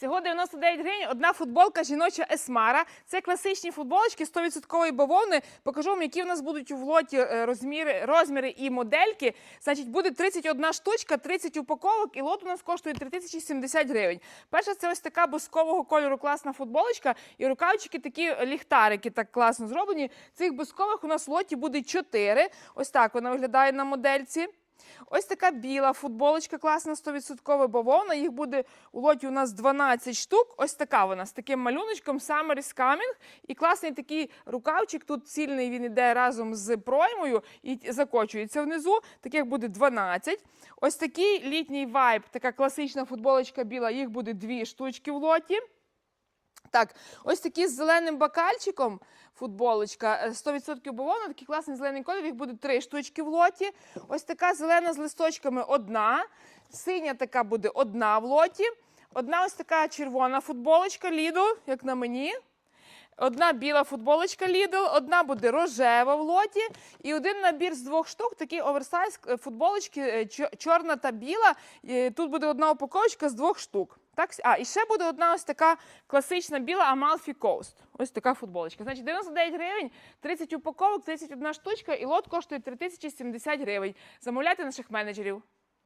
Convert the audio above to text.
Всього 99 гривень одна футболка жіноча Есмара. Це класичні футболочки 100% бавовни. Покажу вам, які в нас будуть у влоті е, розміри, розміри і модельки. Значить, буде 31 штучка, 30 упаковок, і лот у нас коштує 3070 гривень. Перша це ось така бускового кольору класна футболочка, і рукавчики такі ліхтарики так класно зроблені. Цих бускових у нас в лоті буде 4. Ось так вона виглядає на модельці. Ось така біла футболочка, класна 100% бавовна. Їх буде у лоті у нас 12 штук. Ось така вона з таким малюночком Summer is coming. І класний такий рукавчик. Тут цільний він іде разом з проймою і закочується внизу. Таких буде 12. Ось такий літній вайб, така класична футболочка біла. Їх буде дві штучки в лоті. Так, ось такі з зеленим бакальчиком футболочка, е, 100% бавовна, такий класний зелений колір, їх буде три штучки в лоті. Ось така зелена з листочками одна, синя така буде одна в лоті. Одна ось така червона футболочка ліду, як на мені. Одна біла футболочка Lidl, одна буде рожева в лоті, і один набір з двох штук, такий оверсайз е, футболочки, е, чорна та біла. Е, Тут буде одна упаковочка з двох штук. Так, а, і ще буде одна ось така класична біла Amalfi Coast. Ось така футболочка. Значить, 99 гривень, 30 упаковок, 31 штучка, і лот коштує 3070 гривень. Замовляйте наших менеджерів.